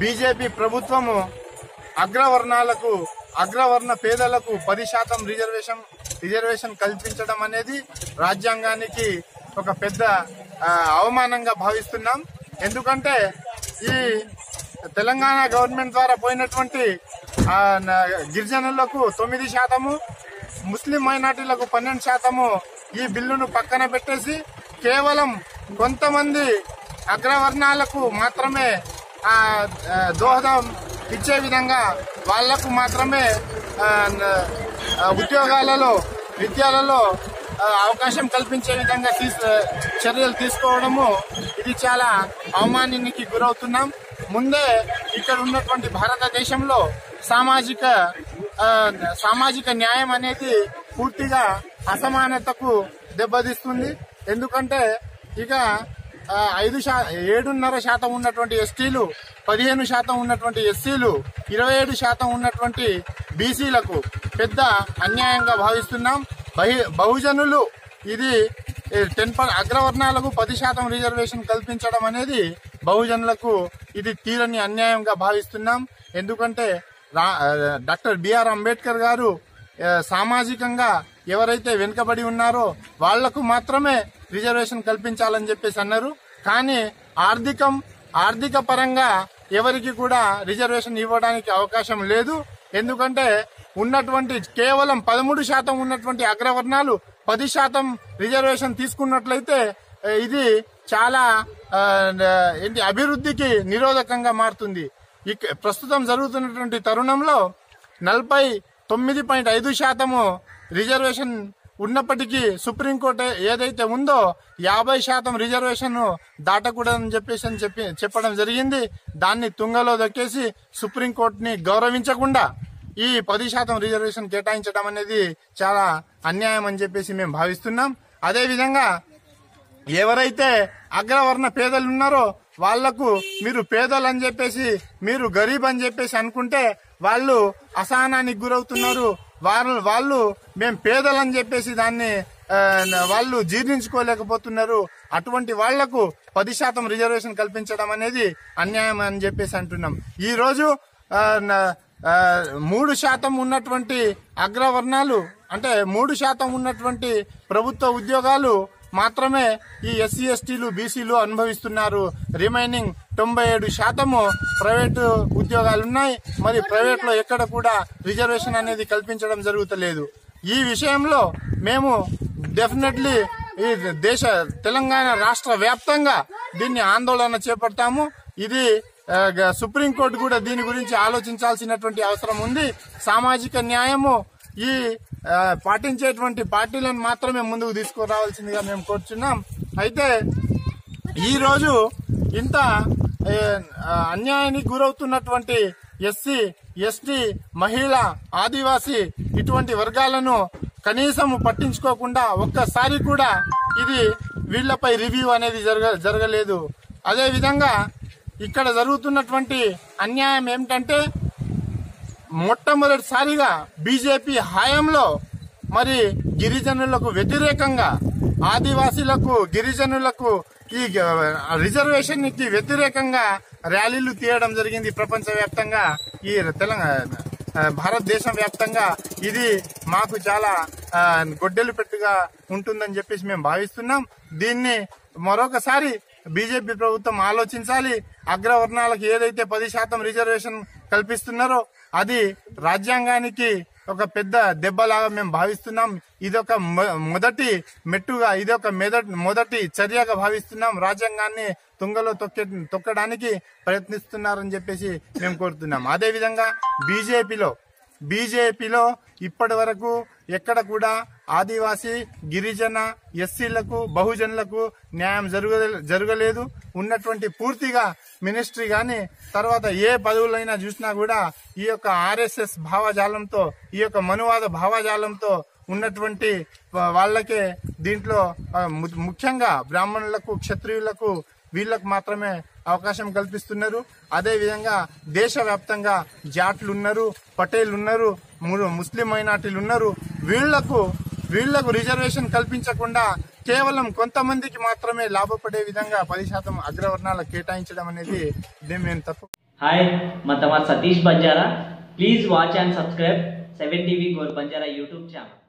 BJP ప్రభుత్వము అగ్రవర్ణాలకు అగ్రవర్ణ పేదలకు పది శాతం రిజర్వేషన్ రిజర్వేషన్ కల్పించడం అనేది రాజ్యాంగానికి ఒక పెద్ద అవమానంగా భావిస్తున్నాం. ఎందుకంటే ఈ తెలంగాణ గవర్నమెంట్ ద్వారా పోయినటువంటి గిరిజనులకు తొమ్మిది శాతము ముస్లిం మైనార్టీలకు పన్నెండు శాతము ఈ బిల్లును పక్కన పెట్టేసి కేవలం కొంతమంది అగ్రవర్ణాలకు మాత్రమే దోహదం ఇచ్చే విధంగా వాళ్ళకు మాత్రమే ఉద్యోగాలలో విద్యాలలో అవకాశం కల్పించే విధంగా చర్యలు తీసుకోవడము ఇది చాలా అవమానానికి గురవుతున్నాం. ముందే ఇక్కడ ఉన్నటువంటి భారతదేశంలో సామాజిక సామాజిక న్యాయం అనేది పూర్తిగా అసమానతకు దెబ్బతీస్తుంది. ఎందుకంటే ఇక ఐదు శా ఏడున్నర శాతం ఉన్నటువంటి ఎస్టీలు పదిహేను శాతం ఉన్నటువంటి ఎస్సీలు ఇరవై ఏడు శాతం ఉన్నటువంటి బీసీలకు పెద్ద అన్యాయంగా భావిస్తున్నాం. బహి- బహుజనులు ఇది టెన్ పర్ అగ్రవర్ణాలకు పది శాతం రిజర్వేషన్ కల్పించడం అనేది బహుజనులకు ఇది తీరని అన్యాయంగా భావిస్తున్నాం. ఎందుకంటే రా- డాక్టర్ బిఆర్ అంబేద్కర్ గారు సామాజికంగా ఎవరైతే వెనుకబడి ఉన్నారో వాళ్ళకు మాత్రమే రిజర్వేషన్ కల్పించాలని చెప్పేసి అన్నారు. కానీ ఆర్థికం ఆర్థిక పరంగా ఎవరికి కూడా రిజర్వేషన్ ఇవ్వడానికి అవకాశం లేదు. ఎందుకంటే ఉన్నటువంటి కేవలం పదమూడు శాతం ఉన్నటువంటి అగ్రవర్ణాలు పది శాతం రిజర్వేషన్ తీసుకున్నట్లయితే ఇది చాలా ఏంటి అభివృద్ధికి నిరోధకంగా మారుతుంది. ఇక ప్రస్తుతం జరుగుతున్నటువంటి తరుణంలో నలభై తొమ్మిది పాయింట్ ఐదు శాతము రిజర్వేషన్ ఉన్నప్పటికీ సుప్రీంకోర్టు ఏదైతే ఉందో యాభై శాతం రిజర్వేషన్ దాటకూడదని చెప్పేసి అని చెప్పి చెప్పడం జరిగింది. దాన్ని తుంగలో దక్కేసి సుప్రీంకోర్టుని గౌరవించకుండా ఈ పది శాతం రిజర్వేషన్ కేటాయించడం అనేది చాలా అన్యాయం అని చెప్పేసి మేము భావిస్తున్నాం. అదేవిధంగా ఎవరైతే అగ్రవర్ణ పేదలు ఉన్నారో వాళ్ళకు మీరు పేదలు అని చెప్పేసి మీరు గరీబ్ అని చెప్పేసి అనుకుంటే వాళ్ళు అసహనానికి గురవుతున్నారు. వారు వాళ్ళు మేము పేదలని చెప్పేసి దాన్ని వాళ్ళు జీర్ణించుకోలేకపోతున్నారు. అటువంటి వాళ్ళకు పది శాతం రిజర్వేషన్ కల్పించడం అనేది అన్యాయం అని చెప్పేసి అంటున్నాం. ఈ రోజు న- మూడు శాతం ఉన్నటువంటి అగ్రవర్ణాలు అంటే మూడు శాతం ఉన్నటువంటి ప్రభుత్వ ఉద్యోగాలు మాత్రమే ఈ ఎస్సీ ఎస్టీలు బీసీలు అనుభవిస్తున్నారు. రిమైనింగ్ తొంభై ఏడు శాతము ప్రైవేటు ఉద్యోగాలు ఉన్నాయి మరి ప్రైవేట్లో ఎక్కడ కూడా రిజర్వేషన్ అనేది కల్పించడం జరుగుతలేదు. ఈ విషయంలో మేము డెఫినెట్లీ ఈ దేశ తెలంగాణ రాష్ట్ర వ్యాప్తంగా దీన్ని ఆందోళన చేపడతాము. ఇది సుప్రీంకోర్టు కూడా దీని గురించి ఆలోచించాల్సినటువంటి అవసరం ఉంది. సామాజిక న్యాయము ఈ పాటించేటువంటి పార్టీలను మాత్రమే ముందుకు తీసుకురావాల్సిందిగా మేము కోరుచున్నాం. అయితే ఈ రోజు ఇంత అన్యాయానికి గురవుతున్నటువంటి ఎస్సీ ఎస్టీ మహిళ ఆదివాసీ ఇటువంటి వర్గాలను కనీసం పట్టించుకోకుండా ఒక్కసారి కూడా ఇది వీళ్ళపై రివ్యూ అనేది జరగ జరగలేదు. అదే విధంగా ఇక్కడ జరుగుతున్నటువంటి అన్యాయం ఏమిటంటే మొట్టమొదటిసారిగా బీజేపీ హయాంలో మరి గిరిజనులకు వ్యతిరేకంగా ఆదివాసీలకు గిరిజనులకు ఈ రిజర్వేషన్కి వ్యతిరేకంగా ర్యాలీలు తీయడం జరిగింది ప్రపంచవ్యాప్తంగా ఈ తెలంగాణ భారతదేశం వ్యాప్తంగా ఇది మాకు చాలా గొడ్డెలు పెట్టుగా ఉంటుందని చెప్పేసి మేము భావిస్తున్నాం. దీన్ని మరొకసారి బీజేపీ ప్రభుత్వం ఆలోచించాలి. అగ్రవర్ణాలకు ఏదైతే పది శాతం రిజర్వేషన్ కల్పిస్తున్నారో అది రాజ్యాంగానికి ఒక పెద్ద దెబ్బలాగా మేము భావిస్తున్నాం. ఇదొక మొదటి మెట్టుగా ఇదొక మెదటి మొదటి చర్యగా భావిస్తున్నాం. రాజ్యాంగాన్ని తుంగలో తొక్కే తొక్కడానికి ప్రయత్నిస్తున్నారని చెప్పేసి మేము కోరుతున్నాం. అదేవిధంగా బీజేపీలో బీజేపీలో ఇప్పటి వరకు ఎక్కడ కూడా ఆదివాసీ గిరిజన ఎస్సీలకు బహుజనులకు న్యాయం జరుగ జరగలేదు. ఉన్నటువంటి పూర్తిగా మినిస్ట్రీ గాని తర్వాత ఏ పదవులైనా చూసినా కూడా ఈ యొక్క ఆర్ఎస్ఎస్ భావజాలంతో ఈ యొక్క మనువాద భావజాలంతో ఉన్నటువంటి వాళ్ళకే దీంట్లో ము- ముఖ్యంగా బ్రాహ్మణులకు క్షత్రియులకు వీళ్ళకు మాత్రమే అవకాశం కల్పిస్తున్నారు. అదే విధంగా దేశవ్యాప్తంగా జాట్లు ఉన్నారు పటేల్ ఉన్నారు ముస్లిం మైనార్టీలు ఉన్నారు వీళ్ళకు వీళ్ళకు రిజర్వేషన్ కల్పించకుండా కేవలం కొంతమందికి మాత్రమే లాభపడే విధంగా పది శాతం అగ్రవర్ణాలు కేటాయించడం అనేది నేను తప్పు. హాయ్ మా తమ Satish Banjara. Please watch and subscribe seven TV Gor Banjara YouTube channel